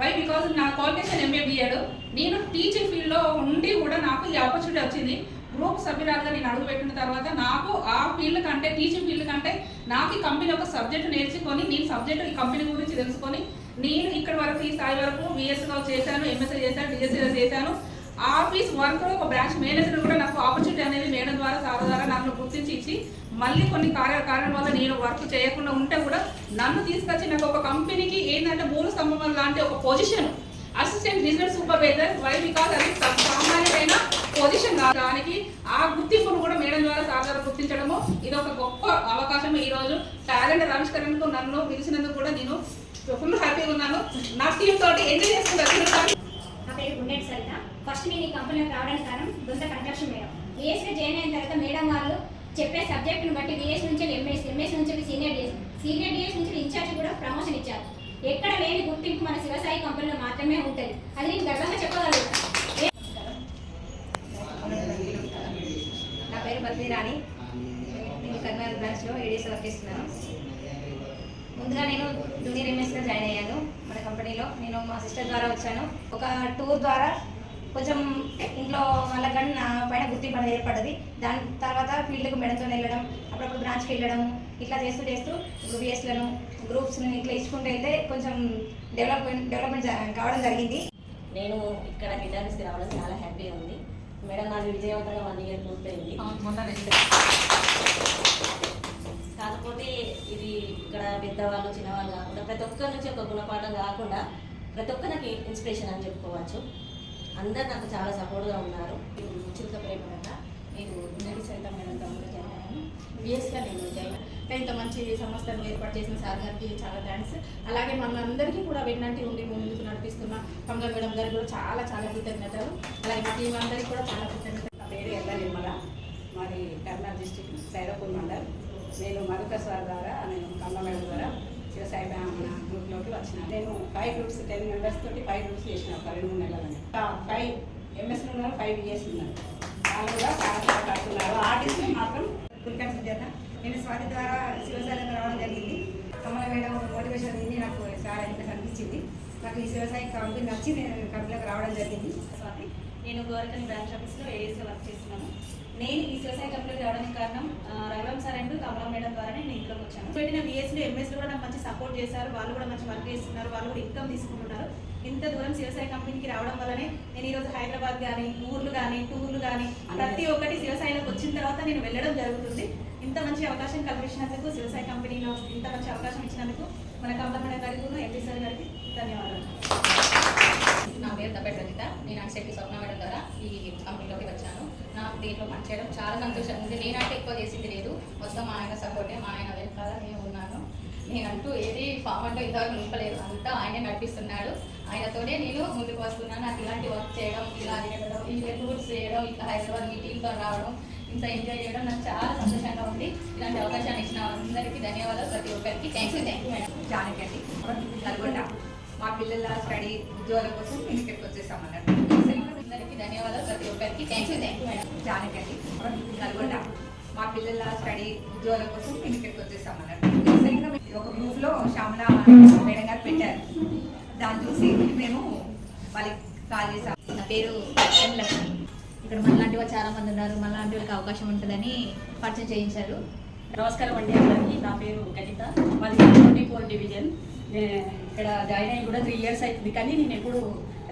Why because నా qualification MA BEd నేను teaching ఫీల్డ్లో ఉండి కూడా నాకు ఈ ఆపర్చునిటీ వచ్చింది. గ్రూప్ సభ్యురాలుగా నేను అడుగు పెట్టిన తర్వాత నాకు ఆ ఫీల్డ్ కంటే టీచింగ్ ఫీల్డ్ కంటే నాకు ఈ కంపెనీ ఒక సబ్జెక్ట్ నేర్చుకొని నేను సబ్జెక్ట్ ఈ కంపెనీ గురించి తెలుసుకొని నేను ఇక్కడ వరకు ఈ స్థాయి వరకు బిఎస్గా చేశాను ఎంఎస్సీ చేశాను డిఎస్సీలో చేశాను. ఆఫీస్ వర్క్ ఒక బ్రాంచ్ మేనేజర్ కూడా నాకు ఆపర్చునిటీ అనేది మేడం ద్వారా సార్ ద్వారా నన్ను గుర్తించి ఇచ్చి మళ్ళీ కొన్ని కార్య కారణం వల్ల నేను వర్క్ చేయకుండా ఉంటే కూడా నన్ను తీసుకొచ్చి నాకు ఒక కంపెనీకి ఏంటంటే మూడు స్తంభం లాంటి ఒక position assistant business supervisor why because అది సామాన్యమైన పొజిషన్ దానికి ఆ గుర్తింపును కూడా మేడం ద్వారా సార్ ద్వారా గుర్తించడము ఇది ఒక గొప్ప అవకాశం ఈ రోజు టాలెంట్ ఆవిష్కరణకు నన్ను పిలిచినందుకు కూడా నేను ఫుల్ హ్యాపీగా ఉన్నాను. నా టీమ్ తోటి ఎంజాయ్ చేస్తున్నాను నా పేరు గుండెట్ సరిత ఫస్ట్ నేను ఈ కంపెనీలోకి రావడానికి కారణం Dontha Kanakalakshmi madam. BSc join అయిన తర్వాత మేడం వాళ్ళు చెప్పే సబ్జెక్టును బట్టి విఎస్ నుంచి ఎంఎస్ ఎంఎస్ నుంచి సీనియర్ డిఎస్ సీనియర్ డిఎస్ నుంచి ఇన్ఛార్జ్ కూడా ప్రమోషన్ ఇచ్చారు. ఎక్కడ లేని గుర్తింపు మన శివసాయి కంపెనీలో మాత్రమే ఉంటుంది. అది నేను గర్వంగా చెప్పగలుగుతాను నా పేరు బద్రీ రాణి. నేను కర్నూలు బ్రాంచ్లో ఏడీఎస్ వర్క్ చేస్తున్నాను. ముందుగా నేను జూనియర్ ఎంఎస్గా జాయిన్ అయ్యాను మన కంపెనీలో. నేను మా సిస్టర్ ద్వారా వచ్చాను. ఒక టూర్ ద్వారా కొంచెం ఇంట్లో వాళ్ళకి కానీ నా పైన గుర్తింపు అనేది ఏర్పడ్డది. దాని తర్వాత ఫీల్డ్కి మెడతో వెళ్ళడం అప్పుడప్పుడు బ్రాంచ్కి వెళ్ళడం ఇట్లా చేస్తూ చేస్తూ ఇప్పుడు బిఎస్లను గ్రూప్స్ని ఇట్లా ఇచ్చుకుంటూ వెళ్తే కొంచెం డెవలప్మెంట్ డెవలప్మెంట్ కావడం జరిగింది. నేను ఇక్కడ గిటారిస్కి రావడం చాలా హ్యాపీగా ఉంది. మేడం నాది విజయవంతంగా వన్ ఇయర్ పూర్తయింది. కాకపోతే ఇది ఇక్కడ పెద్దవాళ్ళు చిన్నవాళ్ళు కాకుండా ప్రతి ఒక్కరి నుంచి ఒక గుణపాఠం కాకుండా ప్రతి ఒక్కరు నాకు ఇన్స్పిరేషన్ అని చెప్పుకోవచ్చు. అందరు నాకు చాలా సపోర్ట్గా ఉన్నారు. చిలుక ప్రేమ వల్ల నేను నడి సరిత మేడం తమ్ముడు జాయిన్ బిఎస్గా నేను జాయిన్ ఇంత మంచి సంస్థను ఏర్పాటు చేసిన సార్ గారికి చాలా థ్యాంక్స్ అలాగే మనందరికీ కూడా వెన్నంటి ఉండి ముందుకు నడిపిస్తున్న పంగ మేడం గారికి కూడా చాలా చాలా కృతజ్ఞతలు. అలాగే మా టీం అందరికీ కూడా చాలా కృతజ్ఞతలు. నా పేరు ఎల్ల నిర్మల. మరి కర్నూలు డిస్టిక్ సైరపూర్ మండల్. నేను మధుకర్ సార్ ద్వారా నేను కమ్మ మేడం ద్వారా వ్యవసాయ బ్రాహ్మణ గ్రూప్లోకి వచ్చిన. నేను ఫైవ్ గ్రూప్స్ టెన్ మెంబర్స్ తోటి ఫైవ్ గ్రూప్స్ చేసిన ఒక రెండు మూడు నెలలని ఫైవ్ ఎంఎస్ ఉన్నారు ఫైవ్ ఇయర్స్ ఉన్నారు. వాళ్ళు కూడా చాలా చాలా కడుతున్నారు ఆర్టిస్ట్ మాత్రం పుల్కన్ సుజాత నేను స్వాతి ద్వారా శివసాయికి రావడం జరిగింది. కమల మేడం మోటివేషన్ ఇది నాకు చాలా ఇంట్రెస్ట్ అనిపించింది. నాకు ఈ శివసాయి కంపెనీ నచ్చి నేను కంపెనీలోకి రావడం జరిగింది. స్వాతి నేను గోరకని బ్రాంచ్ ఆఫీస్లో ఏడీసీగా వర్క్ చేస్తున్నాను. నేను ఈ వ్యవసాయ కంపెనీకి రావడానికి కారణం ఆ, Raghuram sir and Kamala madam వచ్చాను పెట్టిన బిఎస్లో ఎంఎస్లో కూడా నాకు మంచి సపోర్ట్ చేశారు. వాళ్ళు కూడా మంచి వర్క్ చేస్తున్నారు. వాళ్ళు కూడా ఇన్కమ్ తీసుకుంటున్నారు. ఇంత దూరం వ్యవసాయ కంపెనీకి రావడం వల్లనే నేను ఈరోజు హైదరాబాద్ కానీ ఊర్లు కానీ టూర్లు కానీ ప్రతి ఒక్కటి శివసాయిలోకి వచ్చిన తర్వాత నేను వెళ్ళడం జరుగుతుంది. ఇంత మంచి అవకాశం కల్పించినందుకు వ్యవసాయ కంపెనీలో ఇంత మంచి అవకాశం ఇచ్చినందుకు మన కమలా గారికి ఎంపీ సార్ గారికి ధన్యవాదాలు. నా పేరు దబ్బెట్ రజిత నేను అన్సెక్కి స్వప్న మేడం ద్వారా ఈ కంపెనీలోకి వచ్చాను. నాకు దీంట్లో పనిచేయడం చాలా సంతోషంగా ఉంది. నేనంటే ఎక్కువ చేసింది లేదు మొత్తం మా ఆయన సపోర్టే మా ఆయన వెనకాల నేను ఉన్నాను నేనంటూ ఏది ఫామ్ అంటూ ఇంతవరకు నింపలేదు అంతా ఆయనే నడిపిస్తున్నాడు. ఆయనతోనే నేను ముందుకు వస్తున్నాను. నాకు ఇలాంటి వర్క్ చేయడం ఇలా చేయడం ఇలా టూర్స్ చేయడం ఇట్లా హైదరాబాద్ మీటింగ్తో రావడం ఇంత ఎంజాయ్ చేయడం నాకు చాలా సంతోషంగా ఉంది. ఇలాంటి అవకాశాన్ని ఇచ్చిన అందరికీ ధన్యవాదాలు. ప్రతి ఒక్కరికి thank you thank you madam జానకండి Nalgonda మా పిల్లల స్టడీ ఉద్యోగాల కోసం మేము ఇక్కడికి వచ్చేసాం అన్నట్టు అందరికీ ధన్యవాదాలు. ప్రతి ఒక్కరికి thank you thank you madam జానకండి Nalgonda మా పిల్లల స్టడీ ఉద్యోగాల కోసం మేము ఇక్కడికి వచ్చేసాం అన్నట్టు ఒక గ్రూప్లో శ్యామల మేడం గారు పెట్టారు. దాన్ని చూసి మేము వాళ్ళకి కాల్ చేసాం. నా పేరు లక్ష్మి. ఇక్కడ మనలాంటి వాళ్ళు చాలా మంది ఉన్నారు. మనలాంటి వాళ్ళకి అవకాశం ఉంటుందని పరిచయం చేయించారు. నమస్కారం అండి అందరికీ. నా పేరు కవిత మాది ట్వంటీ ఫోర్ డివిజన్. ఇక్కడ జాయిన్ అయ్యి కూడా త్రీ ఇయర్స్ అవుతుంది. కానీ నేను ఎప్పుడు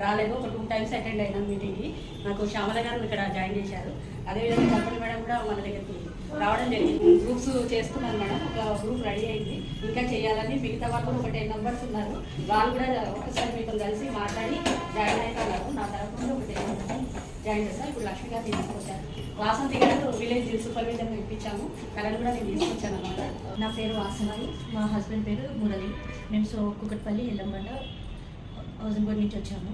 రాలేదు. ఒక టూ టైమ్స్ అటెండ్ అయినా మీటింగ్కి. నాకు శ్యామల గారు ఇక్కడ జాయిన్ చేశారు. అదేవిధంగా కంపెనీ మేడం కూడా మన దగ్గరికి రావడం జరిగింది. గ్రూప్స్ చేస్తున్నాను మేడం. ఒక గ్రూప్ రెడీ అయింది. ఇంకా చేయాలని మిగతా వాళ్ళు కూడా ఒక టెన్ మెంబర్స్ ఉన్నారు. వాళ్ళు కూడా ఒకసారి మీతో కలిసి మాట్లాడి జాయిన్ అవుతున్నారు నా తరఫున ఒక టెన్ మెంబర్స్ జాయిన్ చేస్తాను ఇప్పుడు లక్ష్మి గారు తీసుకొచ్చారు. వాసంతి గారు విలేజ్ సూపర్వైజర్ ఇప్పించాము. కళను కూడా నేను తీసుకొచ్చాను అనమాట నా పేరు వాసనాయి మా హస్బెండ్ పేరు మురళి. మేము so Kukatpally Ellambanda housing board నుంచి వచ్చాము.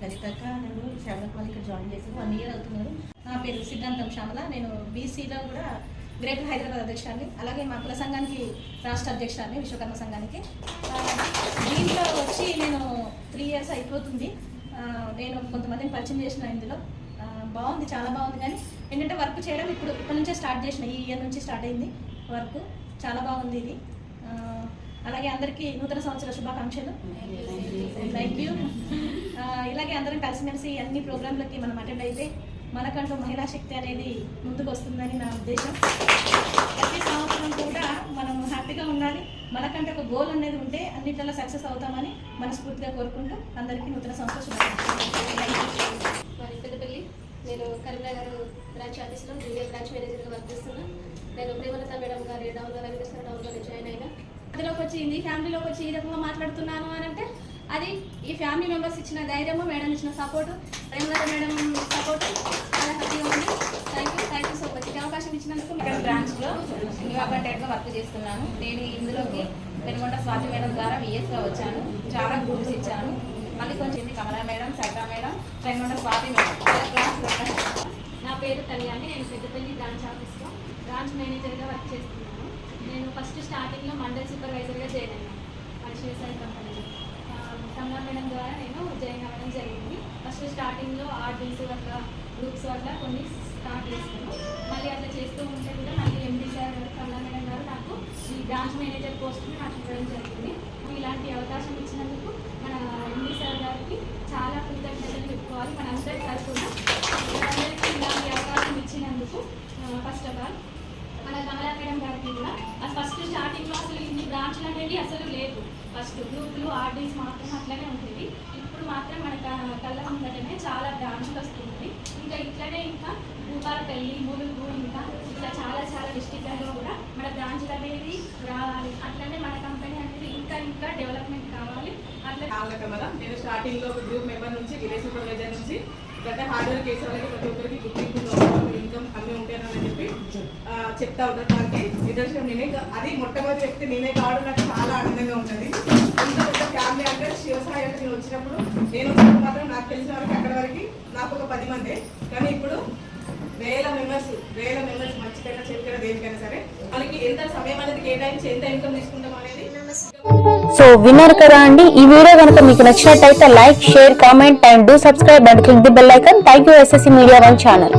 కవితక్క నేను శ్యామల వాళ్ళు ఇక్కడ జాయిన్ చేశాను. వన్ ఇయర్ అవుతున్నారు నా పేరు సిద్ధాంతం శ్యామల. నేను బీసీలో కూడా గ్రేటర్ హైదరాబాద్ అధ్యక్షురాన్ని అలాగే మా కుల సంఘానికి రాష్ట్ర అధ్యక్షురాన్ని విశ్వకర్మ సంఘానికి. దీంట్లో వచ్చి నేను త్రీ ఇయర్స్ అయిపోతుంది. నేను కొంతమందిని పరిచయం చేసిన ఇందులో. బాగుంది చాలా బాగుంది. కానీ ఏంటంటే వర్క్ చేయడం ఇప్పుడు ఇప్పటి నుంచే స్టార్ట్ చేసిన ఈ ఇయర్ నుంచి స్టార్ట్ అయింది వర్క్. చాలా బాగుంది ఇది. అలాగే అందరికీ నూతన సంవత్సర శుభాకాంక్షలు. థ్యాంక్ యూ ఇలాగే అందరం కలిసిమెలిసి అన్ని ప్రోగ్రాంలకి మనం అటెండ్ అయితే మనకంటూ మహిళా శక్తి అనేది ముందుకు వస్తుందని నా ఉద్దేశం. ప్రతి సంవత్సరం కూడా మనం హ్యాపీగా ఉండాలి. మనకంటే ఒక గోల్ అనేది ఉంటే అన్నిట్లో సక్సెస్ అవుతామని మనస్ఫూర్తిగా కోరుకుంటూ అందరికీ నూతన సంతోషం మరి పెద్దపల్లి నేను కరీంనగర్ బ్రాంచ్ ఆఫీస్లో జూనియర్ బ్రాంచ్ మేనేజర్గా వర్క్ చేస్తున్నా. నేను ప్రేమలత మేడం గారి డౌన్లో రవికృష్ణ డౌన్లో జాయిన్ అయినా. అందులోకి వచ్చింది ఫ్యామిలీలోకి వచ్చి ఈ రకంగా మాట్లాడుతున్నాను అని అంటే అది ఈ ఫ్యామిలీ మెంబర్స్ ఇచ్చిన ధైర్యము మేడం ఇచ్చిన సపోర్టు ప్రేమలత మేడం సపోర్ట్ చాలా హ్యాపీగా ఉంది. Thank you thank you so much ఈ అవకాశం ఇచ్చినందుకు ఇక్కడ బ్రాంచ్లో న్యూ అపార్టెంట్గా వర్క్ చేస్తున్నాను. నేను ఇందులోకి పెనుగొండ స్వాతి మేడం ద్వారా విఎస్గా వచ్చాను. చాలా గ్రూప్స్ ఇచ్చాను. మళ్ళీ కొంచెం ఇది కమలా మేడం సైతా మేడం పెనుగొండ స్వాతి మేడం. నా పేరు కళ్యాణి నేను పెద్దపల్లి బ్రాంచ్ ఆఫీస్లో బ్రాంచ్ మేనేజర్గా వర్క్ చేస్తున్నాను. నేను ఫస్ట్ స్టార్టింగ్లో మండల్ సూపర్వైజర్గా జాయిన్ అయ్యాను. మనిషి కంపెనీలో. కమలా మేడం ద్వారా నేను జాయిన్ స్టార్టింగ్లో ఆర్డీస్ వల్ల గ్రూప్స్ వల్ల కొన్ని స్టార్ట్ చేస్తాను మళ్ళీ అట్లా చేస్తూ ఉంటే కూడా మళ్ళీ ఎండి సార్ గారు కమలా మేడం గారు నాకు ఈ బ్రాంచ్ మేనేజర్ పోస్ట్ని నాకు ఇవ్వడం జరిగింది ఇలాంటి అవకాశం ఇచ్చినందుకు మన ఎండి సార్ బ్రాంచ్లు వస్తుంది ఇంకా ఇట్లనే ఇంకా భూపాలపల్లి ములుగు ఇంకా ఇట్లా చాలా చాలా డిస్టిక్లలో కూడా మన బ్రాంచ్లు అనేది రావాలి. అట్లనే మన కంపెనీ అనేది ఇంకా ఇంకా డెవలప్మెంట్ కావాలి. అట్లా ఆమె కమల నేను స్టార్టింగ్లో ఒక గ్రూప్ మెంబర్ నుంచి విలేజ్ సూపర్వైజర్ నుంచి గత హార్డ్వేర్ వర్క్ చేసే వాళ్ళకి ప్రతి ఒక్కరికి గుర్తింపు ఇన్కమ్ అన్ని ఉంటాయని చెప్పి చెప్తా ఉంటాను దానికి నిదర్శనం నేనే అది మొట్టమొదటి వ్యక్తి నేనే కావడం నాకు చాలా ఆనందంగా ఉంటుంది ఇంత పెద్ద ఫ్యామిలీ అంటే శివసాయి అంటే నేను వచ్చినప్పుడు నేను వచ్చినప్పుడు మాత్రం నాకు తెలిసిన వరకు అక్కడ దాదాపు ఒక పది మందే. కానీ ఇప్పుడు వేల మెంబర్స్ వేల మెంబర్స్ మంచికైనా చెడుకైనా దేనికైనా సరే వాళ్ళకి ఎంత సమయం అనేది కేటాయించి ఎంత ఇన్కమ్ తీసుకుంటాం అనేది సో విన్నారు కదా అండి. ఈ వీడియో కనుక మీకు నచ్చినట్టయితే like share comment and do subscribe and click the bell icon thank you SSC media one channel